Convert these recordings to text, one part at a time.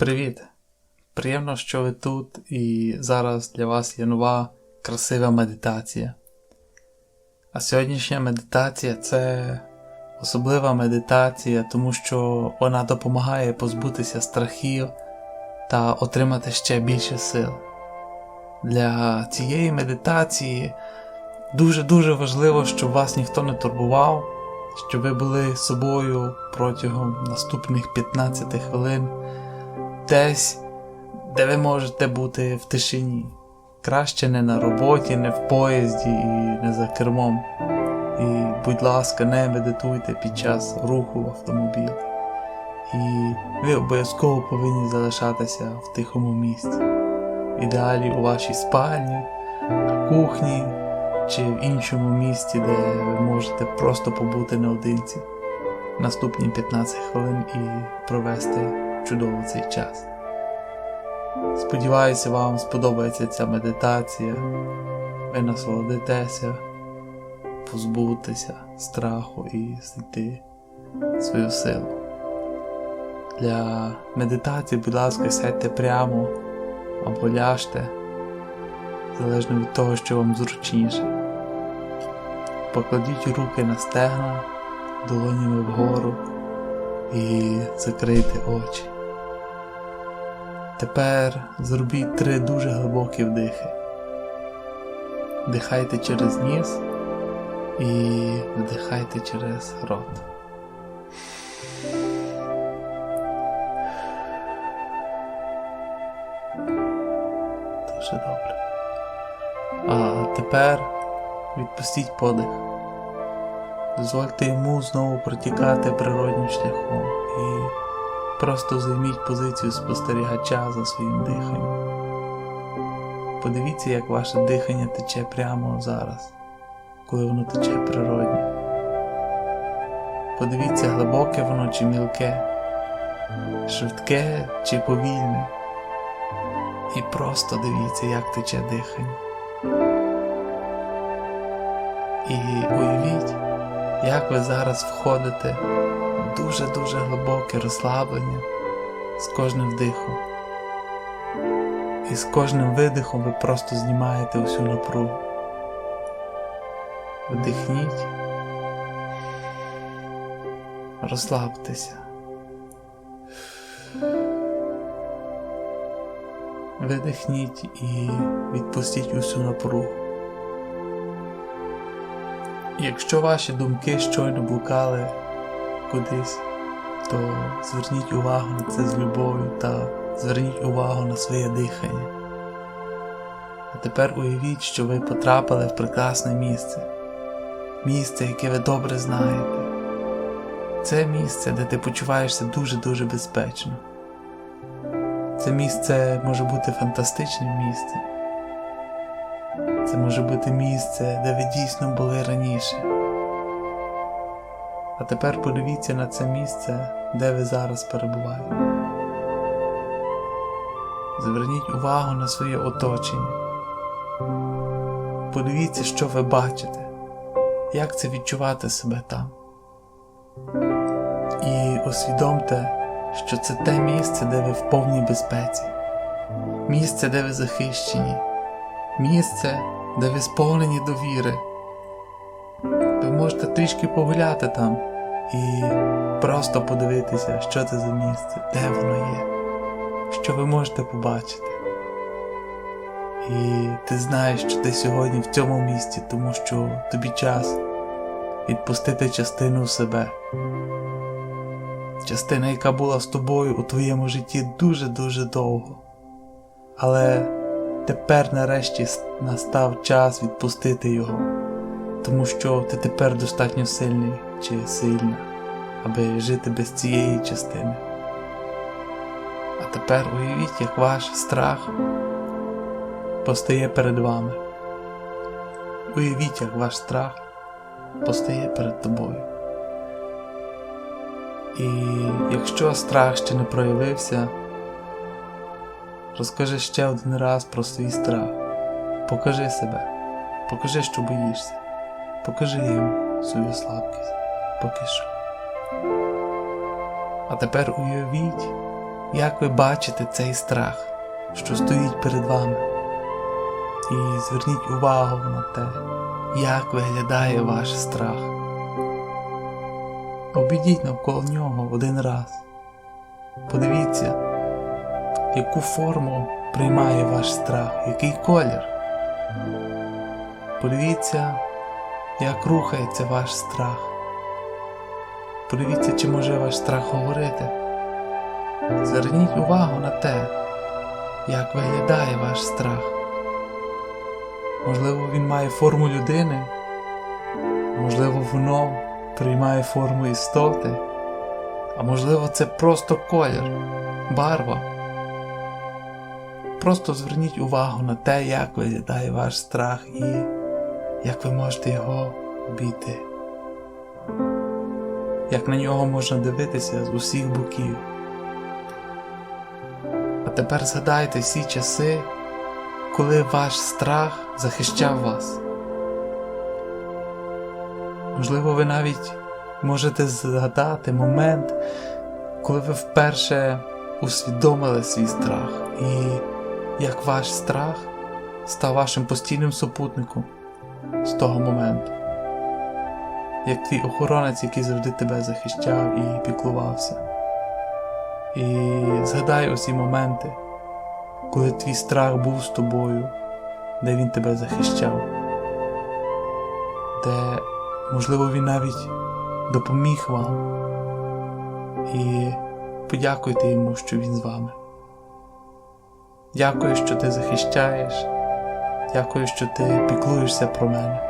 Привіт! Приємно, що ви тут, і зараз для вас є нова красива медитація. А сьогоднішня медитація це особлива медитація, тому що вона допомагає позбутися страхів та отримати ще більше сил. Для цієї медитації дуже-дуже важливо, щоб вас ніхто не турбував, щоб ви були собою протягом наступних 15 хвилин десь, де ви можете бути в тишині. Краще не на роботі, не в поїзді і не за кермом. І, будь ласка, не медитуйте під час руху в автомобілі. І ви обов'язково повинні залишатися в тихому місці. В ідеалі у вашій спальні, кухні чи в іншому місці, де ви можете просто побути наодинці наступні 15 хвилин і провести чудово цей час. Сподіваюся, вам сподобається ця медитація. Ви насолодитеся, позбутися страху і знайти свою силу. Для медитації, будь ласка, сядьте прямо або ляжте, залежно від того, що вам зручніше. Покладіть руки на стегна, долонями вгору і закрийте очі. Тепер зробіть три дуже глибокі вдихи. Вдихайте через ніс і вдихайте через рот. Дуже добре. А тепер відпустіть подих. Дозвольте йому знову протікати природнім шляхом і просто займіть позицію спостерігача за своїм диханням. Подивіться, як ваше дихання тече прямо зараз, коли воно тече природньо. Подивіться, глибоке воно чи мілке, швидке чи повільне. І просто дивіться, як тече дихання. І уявіть, як ви зараз входите дуже-дуже глибоке розслаблення з кожним вдихом. І з кожним видихом ви просто знімаєте усю напругу. Вдихніть, розслабтеся. Видихніть і відпустіть усю напругу. Якщо ваші думки щойно блукали кудись, то зверніть увагу на це з любов'ю та зверніть увагу на своє дихання. А тепер уявіть, що ви потрапили в прекрасне місце, місце, яке ви добре знаєте. Це місце, де ти почуваєшся дуже-дуже безпечно. Це місце може бути фантастичним місцем. Це може бути місце, де ви дійсно були раніше. А тепер подивіться на це місце, де ви зараз перебуваєте. Зверніть увагу на своє оточення. Подивіться, що ви бачите, як це відчувати себе там. І усвідомте, що це те місце, де ви в повній безпеці, місце, де ви захищені, місце, де ви сповнені довіри. Ви можете трішки погуляти там і просто подивитися, що це за місце, де воно є, що ви можете побачити. І ти знаєш, що ти сьогодні в цьому місці, тому що тобі час відпустити частину себе. Частина, яка була з тобою у твоєму житті дуже-дуже довго. Але тепер нарешті настав час відпустити його, тому що ти тепер достатньо сильний чи сильна, аби жити без цієї частини. А тепер уявіть, як ваш страх постає перед вами. Уявіть, як ваш страх постає перед тобою. І якщо страх ще не проявився, розкажи ще один раз про свій страх. Покажи себе, покажи, що боїшся, покажи йому свою слабкість, поки що. А тепер уявіть, як ви бачите цей страх, що стоїть перед вами. І зверніть увагу на те, як виглядає ваш страх. Обійдіть навколо нього один раз. Подивіться, яку форму приймає ваш страх, який колір. Подивіться, як рухається ваш страх. Подивіться, чи може ваш страх говорити. Зверніть увагу на те, як виглядає ваш страх. Можливо, він має форму людини, можливо, воно приймає форму істоти, а можливо, це просто колір, барва. Просто зверніть увагу на те, як виглядає ваш страх і як ви можете його обійти, як на нього можна дивитися з усіх боків. А тепер згадайте всі часи, коли ваш страх захищав вас. Можливо, ви навіть можете згадати момент, коли ви вперше усвідомили свій страх, і як ваш страх став вашим постійним супутником з того моменту, як твій охоронець, який завжди тебе захищав і піклувався. І згадай усі моменти, коли твій страх був з тобою, де він тебе захищав, де, можливо, він навіть допоміг вам. І подякуйте йому, що він з вами. Дякую, що ти захищаєш. Дякую, що ти піклуєшся про мене.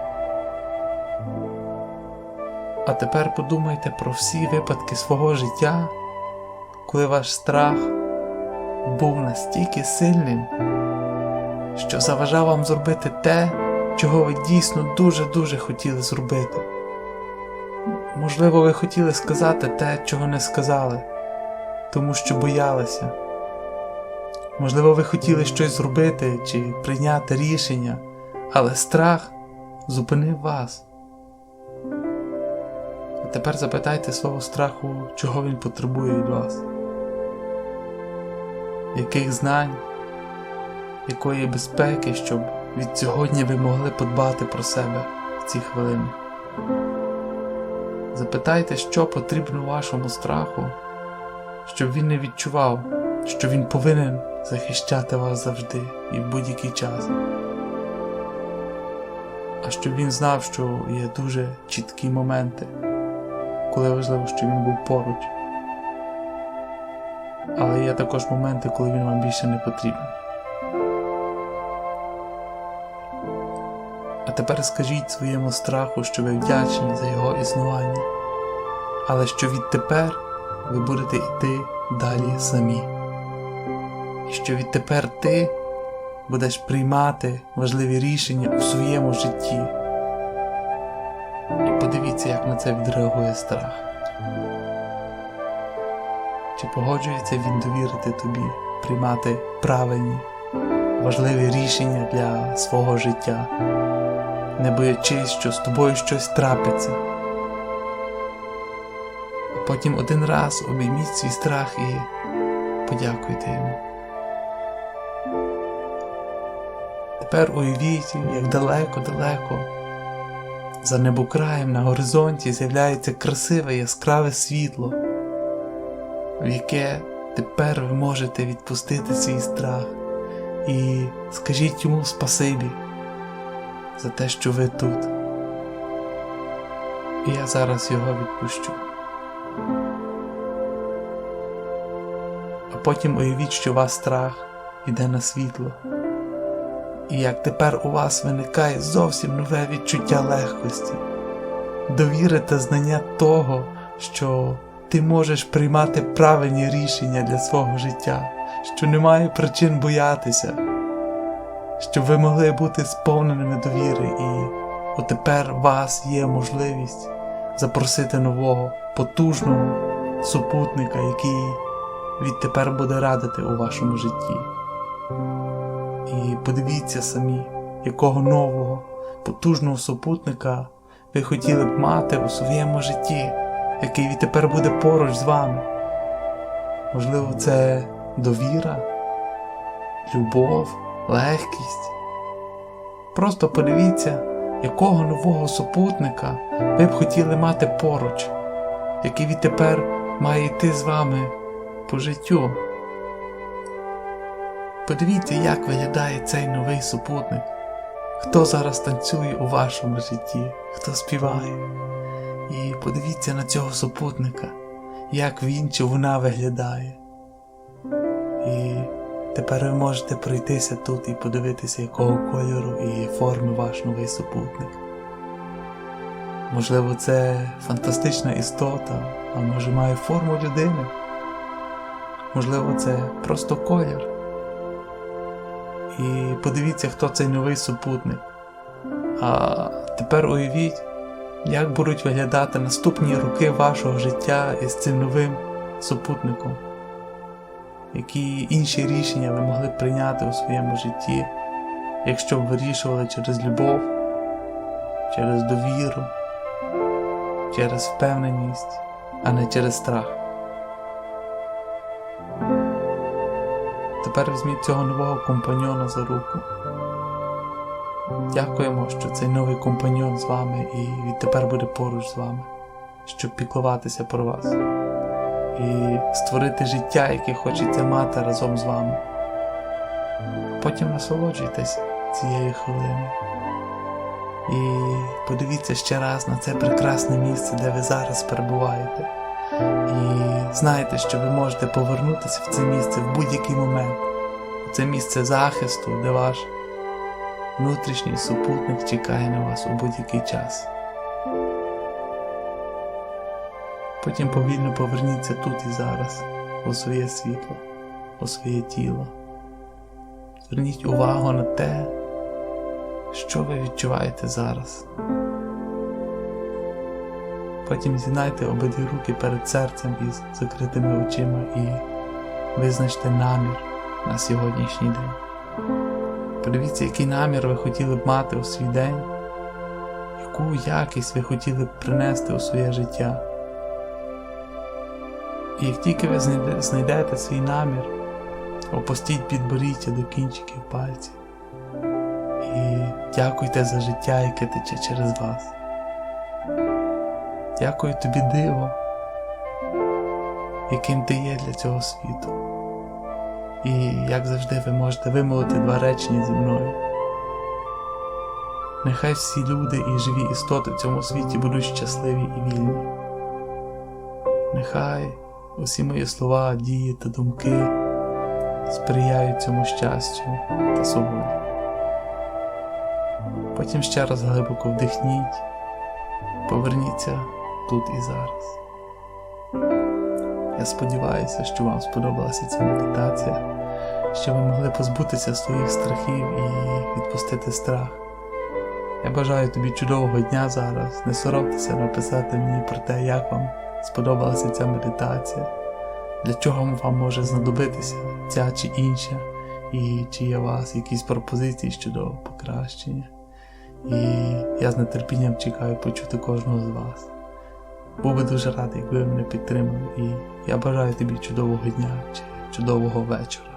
А тепер подумайте про всі випадки свого життя, коли ваш страх був настільки сильним, що заважав вам зробити те, чого ви дійсно дуже-дуже хотіли зробити. Можливо, ви хотіли сказати те, чого не сказали, тому що боялися. Можливо, ви хотіли щось зробити чи прийняти рішення, але страх зупинив вас. А тепер запитайте свого страху, чого він потребує від вас, яких знань, якої безпеки, щоб від сьогодні ви могли подбати про себе в ці хвилини. Запитайте, що потрібно вашому страху, щоб він не відчував, що він повинен захищати вас завжди і в будь-який час. А щоб він знав, що є дуже чіткі моменти, коли важливо, що він був поруч. Але є також моменти, коли він вам більше не потрібен. А тепер скажіть своєму страху, що ви вдячні за його існування, але що відтепер ви будете йти далі самі. Що відтепер ти будеш приймати важливі рішення у своєму житті. І подивіться, як на це відреагує страх. Чи погоджується він довірити тобі приймати правильні, важливі рішення для свого життя, не боячись, що з тобою щось трапиться. Потім один раз обійміть свій страх і подякуйте йому. Тепер уявіть, як далеко-далеко, за небокраєм на горизонті з'являється красиве яскраве світло, в яке тепер ви можете відпустити свій страх і скажіть йому спасибі за те, що ви тут. І я зараз його відпущу. А потім уявіть, що вас страх іде на світло. І як тепер у вас виникає зовсім нове відчуття легкості, довіри та знання того, що ти можеш приймати правильні рішення для свого життя, що немає причин боятися, щоб ви могли бути сповненими довіри, і отепер у вас є можливість запросити нового, потужного супутника, який відтепер буде радити у вашому житті. І подивіться самі, якого нового, потужного супутника ви хотіли б мати у своєму житті, який відтепер буде поруч з вами. Можливо, це довіра, любов, легкість. Просто подивіться, якого нового супутника ви б хотіли мати поруч, який відтепер має йти з вами по життю. Подивіться, як виглядає цей новий супутник. Хто зараз танцює у вашому житті, хто співає. І подивіться на цього супутника, як він чи вона виглядає. І тепер ви можете пройтися тут і подивитися, якого кольору і форми ваш новий супутник. Можливо, це фантастична істота, а може має форму людини. Можливо, це просто колір. І подивіться, хто цей новий супутник. А тепер уявіть, як будуть виглядати наступні роки вашого життя із цим новим супутником. Які інші рішення ви могли б прийняти у своєму житті, якщо б вирішували через любов, через довіру, через впевненість, а не через страх. Тепер візьміть цього нового компаньона за руку. Дякуємо, що цей новий компаньон з вами і відтепер буде поруч з вами, щоб піклуватися про вас і створити життя, яке хочеться мати разом з вами. Потім насолоджуйтесь цією хвилиною. І подивіться ще раз на це прекрасне місце, де ви зараз перебуваєте. І знайте, що ви можете повернутися в це місце в будь-який момент. Це місце захисту, де ваш внутрішній супутник чекає на вас у будь-який час. Потім повільно поверніться тут і зараз, у своє світло, у своє тіло. Зверніть увагу на те, що ви відчуваєте зараз. Потім зінайте обидві руки перед серцем із закритими очима і визначте намір на сьогоднішній день. Подивіться, який намір ви хотіли б мати у свій день, яку якість ви хотіли б принести у своє життя. І як тільки ви знайдете свій намір, опустіть підборіття до кінчиків пальців і дякуйте за життя, яке тече через вас. Дякую тобі, диво, яким ти є для цього світу. І як завжди ви можете вимовити два речення зі мною. Нехай всі люди і живі істоти в цьому світі будуть щасливі і вільні. Нехай усі мої слова, дії та думки сприяють цьому щастю та свободі. Потім ще раз глибоко вдихніть, поверніться тут і зараз. Я сподіваюся, що вам сподобалася ця медитація, що ви могли позбутися своїх страхів і відпустити страх. Я бажаю тобі чудового дня зараз. Не соромтеся написати мені про те, як вам сподобалася ця медитація, для чого вам може знадобитися ця чи інша, і чи є у вас якісь пропозиції щодо покращення. І я з нетерпінням чекаю почути кожного з вас. Був би дуже радий, якби ви мене підтримали, і я бажаю тобі чудового дня чи чудового вечора.